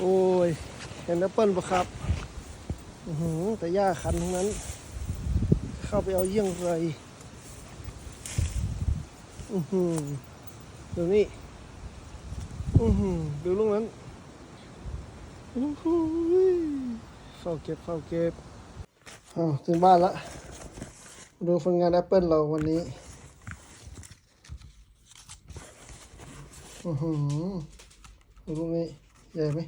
โอ้ย เห็นแอปเปิลปะครับอือหือแต่หญ้าคันทั้งนั้น เข้าไปเอาเยี่ยงไรอือหือดูนี่อือหือดูลูกนั้นอู้หูยเฝ้าเก็บเฝ้าเก็บอ้าวถึงบ้านละดูผลงานแอปเปิลเราวันนี้อือหือดูลูกนี้ใหญ่ไหม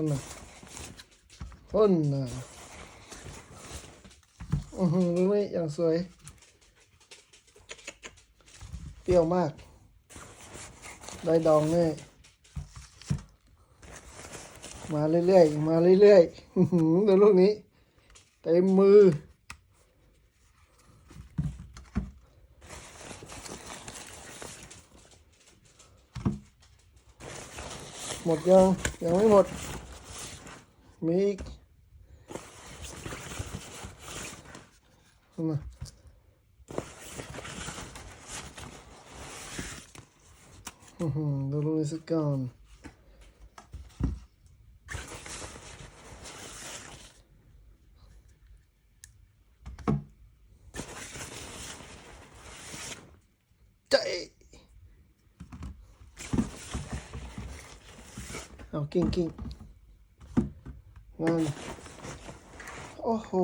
คนน่ะคนน่ะอือหือลูกนี้อย่างสวย เปรี้ยวมาก ได้ดองแน่มาเรื่อยๆ มาเรื่อยๆอือหือดูลูกนี้เต็มมือ หมดยัง ยังไม่หมด มีอีกเข้ามาอื้อหื อดูลู